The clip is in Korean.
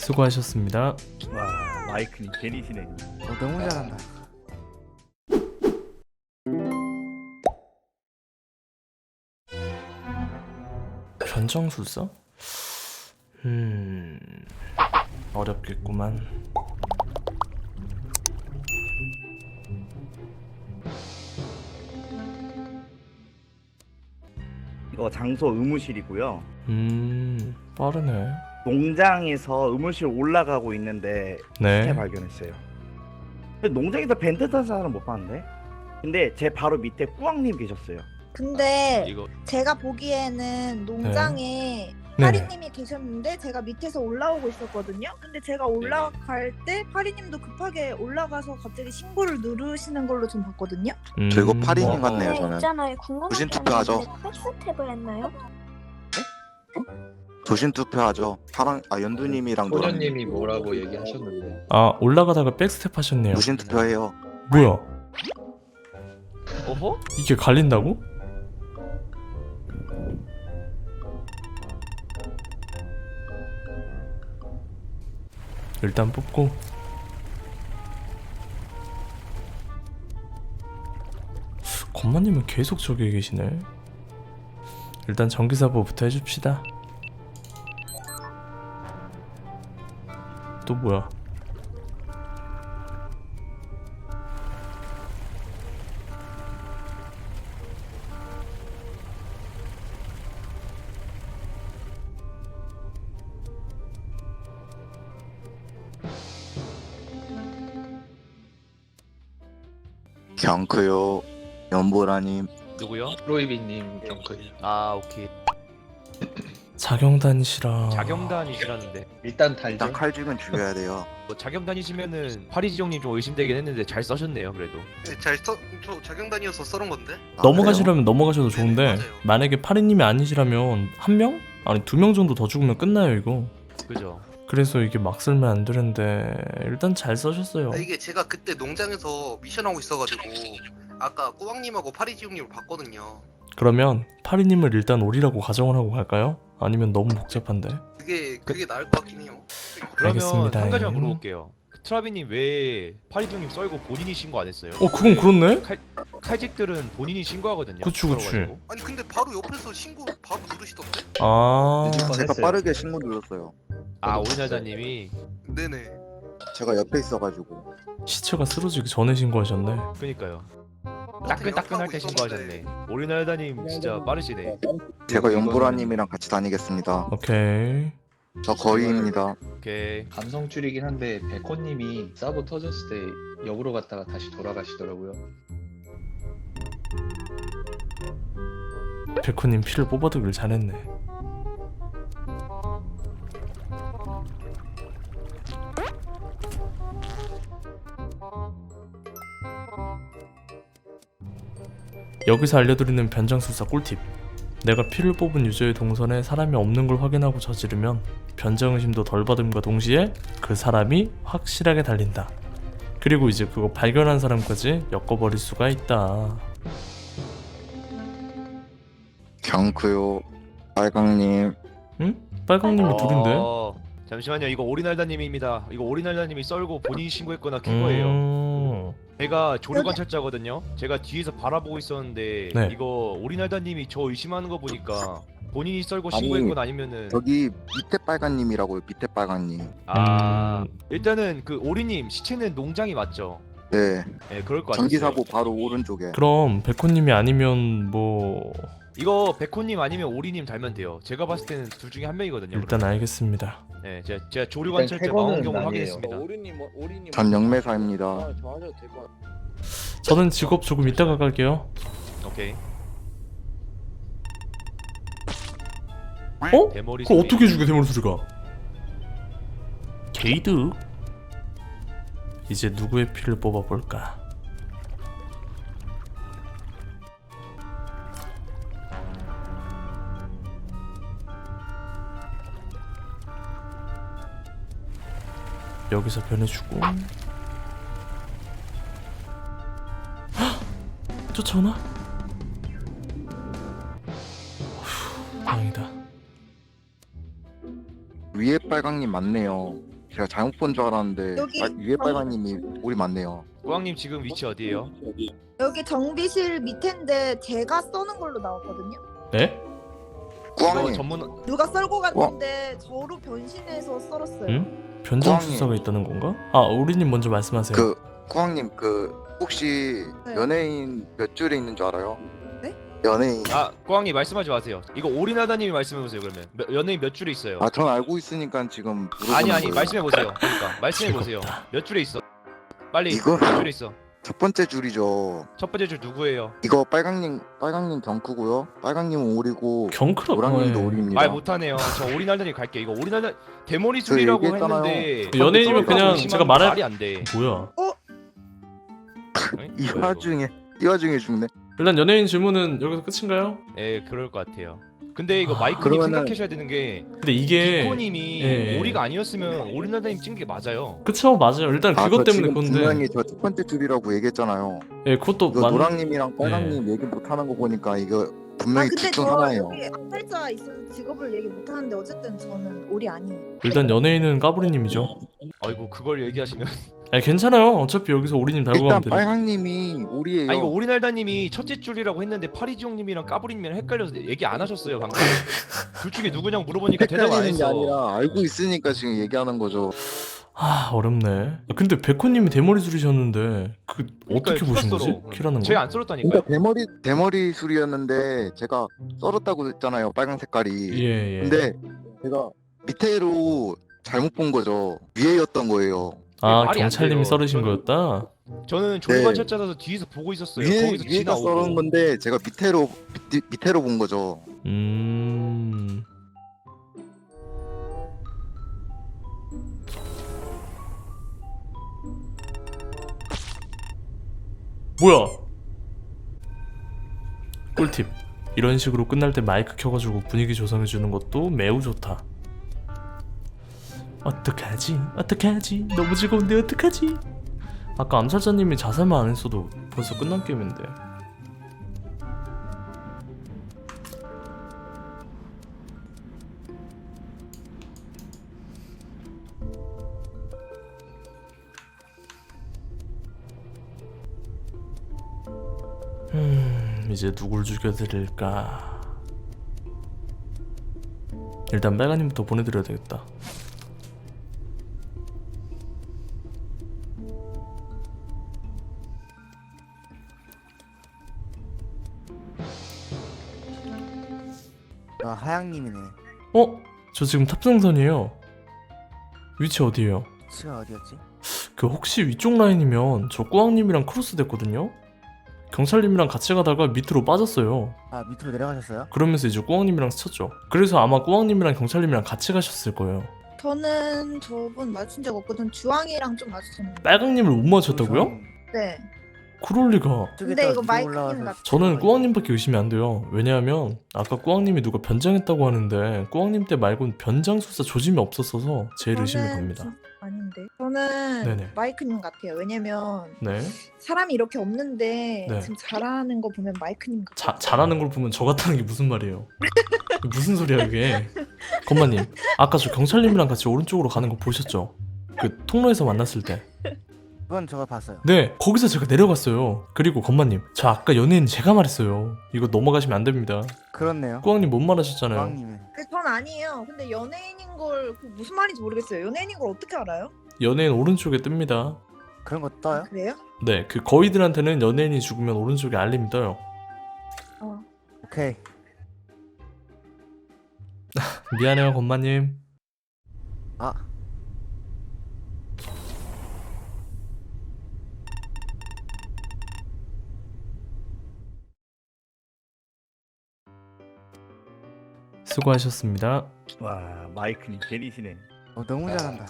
수고하셨습니다. 와 마이크님 괜히시네. 어, 너무 잘한다. 변정술사? 음 어렵겠구만. 이거 장소 의무실이고요. 음 빠르네. 농장에서 의무실 올라가고 있는데 시체 네. 발견했어요. 근데 농장에서 벤트 탄 사람은 못 봤는데. 근데 제 바로 밑에 꾸왕님 계셨어요. 근데 이거 제가 보기에는 농장에 네. 파리님이 계셨는데 제가 밑에서 올라오고 있었거든요. 근데 제가 올라갈 때 파리님도 급하게 올라가서 갑자기 신고를 누르시는 걸로 좀 봤거든요. 음, 저 이거 파리님 어. 같네요 네, 저는 있잖아요. 궁금한 게 투표하죠. 있는데 백스텝을 했나요? 도신 투표하죠 파랑 아 연두님이랑 노랑님 소녀님이 뭐라고 얘기하셨는데 아 올라가다가 백스텝 하셨네요. 무신 투표해요 뭐야? 어허? 이게 갈린다고? 일단 뽑고 건마님은 계속 저기 계시네 일단 전기사보부터 해줍시다 또 뭐야? 경크요 연보라님. 누구요? 로이비님 경크 아 오케이 자경단이시라 자경단이시라는데 일단 달죠 일단 칼직은 죽여야 돼요 뭐 자경단이시면은 파리지정님 좀 의심되긴 했는데 잘 써셨네요 그래도 네, 잘 써, 저 자경단이어서 써놓은 건데. 아, 넘어가시려면 넘어가셔도 좋은데 맞아요. 만약에 파리님이 아니시라면 한 명? 아니 두 명 정도 더 죽으면 끝나요 이거 그죠 그래서 이게 막 쓸면 안 되는데 일단 잘 써셨어요 아, 이게 제가 그때 농장에서 미션하고 있어가지고 아까 꾸왕님하고 파리지용님을 봤거든요. 그러면 파리님을 일단 오리라고 가정을 하고 갈까요? 아니면 너무 복잡한데 그게 그게 나을 것 같긴 해요. 그러면 알겠습니다. 한 가지만 물어볼게요 트라비님 왜 파리지정님 썰고 본인이 신고 안 했어요? 어 그건 그렇네? 칼직들은 본인이 신고하거든요 그치, 그치. 썰어가지고. 아니 근데 바로 옆에서 신고 바로 누르시던데? 아 제가 빠르게 신고 눌렀어요 아 오리날다님이 네네. 제가 옆에 있어가지고 시체가 쓰러지기 전에 신고하셨네 그니까요 따끈따끈할 때 신고하셨네. 오리날다님 진짜 빠르시네. 제가 연보라님이랑 같이 다니겠습니다. 오케이. 저 거의입니다. 오케이. 감성줄이긴 한데 백호님이 사보 터졌을 때 역으로 갔다가 다시 돌아가시더라고요. 백호님 피를 뽑아두길 잘했네 여기서 알려드리는 변장술사 꿀팁 내가 피를 뽑은 유저의 동선에 사람이 없는 걸 확인하고 저지르면 변장 의심도 덜 받음과 동시에 그 사람이 확실하게 달린다 그리고 이제 그거 발견한 사람까지 엮어버릴 수가 있다 경크요 빨강님 빨강님이 둘인데? 어, 잠시만요. 이거 오리날다님입니다. 이거 오리날다님이 썰고 본인이 신고했거나 킨 거예요. 음... 제가 조류 관찰자거든요. 제가 뒤에서 바라보고 있었는데 네. 이거 오리날다님이 저 의심하는 거 보니까 본인이 썰고 아니, 신고했거나 아니면은 여기 밑에 빨강님이라고요 밑에 빨강님 아 음. 일단은 그 오리님 시체는 농장이 맞죠? 네네 그럴 것 같아요. 전기사고 바로 오른쪽에 그럼 백호님이 아니면 뭐 이거 백호님 아니면 오리님 달면 돼요. 제가 봤을 때는 둘 중에 한 명이거든요. 일단 알겠습니다. 네 제가, 제가 조류 일단 관찰자 망원경을 아니에요. 확인했습니다. 전 영매사입니다 저는 직업 조금 이따가 갈게요. 오케이. 어? 대머리 소리. 어떻게 죽여 대머리 소리가? 게이드. 이제 누구의 피를 뽑아볼까? 여기서 변해주고 헉! 쫓아오나? 어휴, 다행이다 위에 빨강님 맞네요 제가 잘못 본 줄 알았는데 여기 빨- 위에 빨강님이 오리 맞네요. 꾸왕님 지금 위치 어디에요? 여기 정비실 밑인데 제가 써는 걸로 나왔거든요. 네? 꾸왕님 전문 누가 썰고 갔는데 저로 변신해서 썰었어요. 응? 변장 꾸왕님. 수사가 있다는 건가? 아 오리님 먼저 말씀하세요. 그 꾸왕님 그 혹시 네. 연예인 몇 줄에 있는 줄 알아요? 네? 연예인 아 꾸왕님 말씀하지 마세요. 이거 오리날다님이 말씀해 보세요 그러면 몇- 연예인 몇 줄에 있어요? 아 전 알고 있으니까 지금 물어보는 아니 아니 거예요. 말씀해 보세요. 그러니까 말씀해 보세요. 즐겁다. 몇 줄에 있어? 빨리 이거? 몇 줄에 있어? 첫 번째 줄이죠. 첫 번째 줄 누구예요? 이거 빨강님 빨강님 경크고요. 빨강님은 오리고 경크라 노랑님도 어, 예. 오리입니다. 말 못하네요. 저 오리날다님 갈게. 이거 오리날다 대머리 얘기했잖아요. 했는데 연예인이면 그냥 제가 말할- 말이 안 돼. 뭐야? 응? 이? 와중에 이 와중에 죽네. 일단 연예인 질문은 여기서 끝인가요? 예, 그럴 것 같아요. 근데 이거 아, 마이크님 그러면은- 생각하셔야 되는 게 근데 이게 비코님이 예. 오리가 아니었으면 오리날다님 찍은 게 맞아요. 그쵸 맞아요. 일단 아, 그것 저 때문에 지금 그건데 분명히 저 첫 번째 줄이라고 얘기했잖아요. 예 그것도 이거 맞. 노랑님이랑 빨강님 네. 얘기 못 하는 거 보니까 이거 아 분명히 근데 둘중저 하나예요. 여기 암살자 있어서 직업을 얘기 못 하는데 어쨌든 저는 오리 아니에요. 일단 연예인은 까불이님이죠. 아이고 그걸 얘기하시면 아니 괜찮아요. 어차피 여기서 오리님 달고 일단 가면 되니. 빨강님이 오리예요. 아 이거 오리날다님이 첫째 줄이라고 했는데 파리지용님이랑 까불이님이랑 헷갈려서 얘기 안 하셨어요 방금. 둘 중에 누구냐고 물어보니까 대답 안 헷갈리는 게 했어. 아니라 알고 있으니까 지금 얘기하는 거죠. 아 어렵네. 근데 백호님이 대머리 줄이셨는데 그 어떻게 보신 거지? 키라는 거? 제가 안 썰었다니까요. 그러니까 대머리 대머리 술이었는데 제가 썰었다고 했잖아요. 빨강 색깔이. 예 예. 근데 제가 밑에로 잘못 본 거죠. 위에였던 거예요. 아 말이 안 경찰님이 돼요. 썰으신 저는- 거였다. 저는 조리관 네. 찾아서 뒤에서 보고 있었어요. 위에 거기서 위에가 지나오고. 썰은 건데 제가 밑에로 밑, 밑에로 본 거죠. 음. 뭐야? 꿀팁. 이런 식으로 끝날 때 마이크 켜가지고 분위기 조성해 주는 것도 매우 좋다. 어떡하지? 어떡하지? 너무 즐거운데 어떡하지? 아까 암살자님이 자살만 안 했어도 벌써 끝난 게임인데. 이제 누굴 죽여드릴까? 일단 빨간님부터 보내드려야 되겠다. 아 하양님이네. 어? 저 지금 탑승선이에요. 위치 어디에요? 치가 어디였지? 그 혹시 위쪽 라인이면 저 꾸왕님이랑 크로스 됐거든요? 경찰님이랑 같이 가다가 밑으로 빠졌어요. 아 밑으로 내려가셨어요? 그러면서 이제 꾸왕님이랑 스쳤죠. 그래서 아마 꾸왕님이랑 경찰님이랑 같이 가셨을 거예요. 저는 저분 맞춘 적 없거든. 주황이랑 좀 맞췄는데. 빨강님을 못 맞췄다고요? 네. 그럴 리가. 근데 이거 마이크님 같아. 저는 꾸왕님밖에 의심이 안 돼요. 왜냐하면 아까 꾸왕님이 누가 변장했다고 하는데 꾸왕님 때 말고는 변장 수사 조짐이 없었어서 제일 의심이 갑니다. 아닌데. 저는 네네. 마이크님 같아요. 왜냐면 네. 사람이 이렇게 없는데 네. 지금 잘하는 거 보면 마이크님 같아. 자, 잘하는 걸 보면 저 같다는 게 무슨 말이에요? 무슨 소리야 이게? 건마님, 아까 저 경찰님이랑 같이 오른쪽으로 가는 거 보셨죠? 그 통로에서 만났을 때. 그건 저가 봤어요. 네, 거기서 제가 내려갔어요. 그리고 건마님, 저 아까 연예인 제가 말했어요. 이거 넘어가시면 안 됩니다. 그렇네요. 꾸왕님 못 말하셨잖아요. 빵님은 근데 전 아니에요. 근데 연예인인 걸그 무슨 말인지 모르겠어요. 연예인인 걸 어떻게 알아요? 연예인 오른쪽에 뜹니다. 그런 거 떠요? 그래요? 네, 그 거위들한테는 연예인이 죽으면 오른쪽에 알림이 떠요. 어. 오케이. 미안해요, 건마님. 아 수고하셨습니다. 와 마이크님 제리시네. 어, 너무 잘한다.